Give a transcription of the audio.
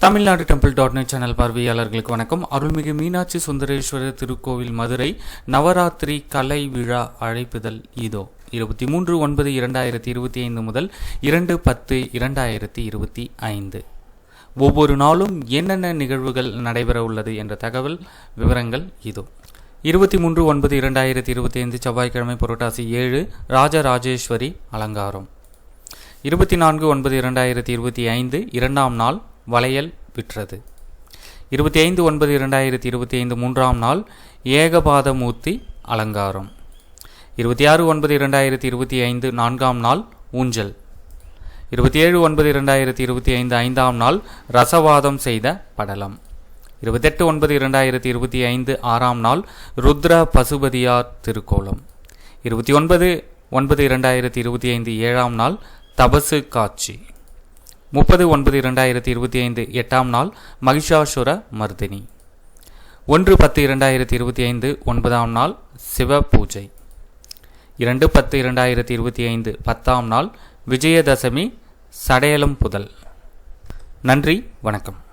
Tamil Nadu temple dot net channel பார்வையாளர்களுக்கு வணக்கம். அருள்மிகு மீனாட்சி சுந்தரேஸ்வரர் திருக்கோவில் மதுரை நவராத்திரி கலை விழா அழைப்புதல் இதோ. இருபத்தி மூன்று ஒன்பது இரண்டாயிரத்தி இருபத்தி ஐந்து முதல் இரண்டு பத்து இரண்டாயிரத்தி இருபத்தி ஐந்து. ஒவ்வொரு நாளும் என்னென்ன நிகழ்வுகள் நடைபெற உள்ளது என்ற தகவல் விவரங்கள் இதோ. இருபத்தி மூன்று ஒன்பது இரண்டாயிரத்தி இருபத்தி ஐந்து செவ்வாய்க்கிழமை புரட்டாசி ஏழு ராஜராஜேஸ்வரி அலங்காரம். இருபத்தி நான்கு ஒன்பது இரண்டாயிரத்தி இருபத்தி ஐந்து இரண்டாம் நாள் வளையல் விற்றது இருபத்தி ஐந்து ஒன்பது இரண்டாயிரத்தி இருபத்தி ஐந்து மூன்றாம் நாள் ஏகபாதமூர்த்தி அலங்காரம். இருபத்தி ஆறு ஒன்பது இரண்டாயிரத்தி இருபத்தி ஐந்து நான்காம் நாள் ஊஞ்சல். இருபத்தி ஏழு ஒன்பது இரண்டாயிரத்தி இருபத்தி ஐந்து ஐந்தாம் நாள் ரசவாதம் செய்த படலம். இருபத்தெட்டு ஒன்பது இரண்டாயிரத்தி இருபத்தி ஐந்து ஆறாம் நாள் ருத்ர பசுபதியார் திருக்கோலம். இருபத்தி ஒன்பது ஒன்பது இரண்டாயிரத்தி இருபத்தி ஐந்து ஏழாம் நாள் தபசு காட்சி. முப்பது ஒன்பது இரண்டாயிரத்தி இருபத்தி ஐந்து எட்டாம் நாள் மகிஷாசுர மர்தினி. ஒன்று பத்து இரண்டாயிரத்தி இருபத்தி ஐந்து ஒன்பதாம் நாள் சிவ பூஜை இரண்டு பத்து இரண்டாயிரத்தி இருபத்தி ஐந்து பத்தாம் நாள் விஜயதசமி சடையலம் புதல். நன்றி வணக்கம்.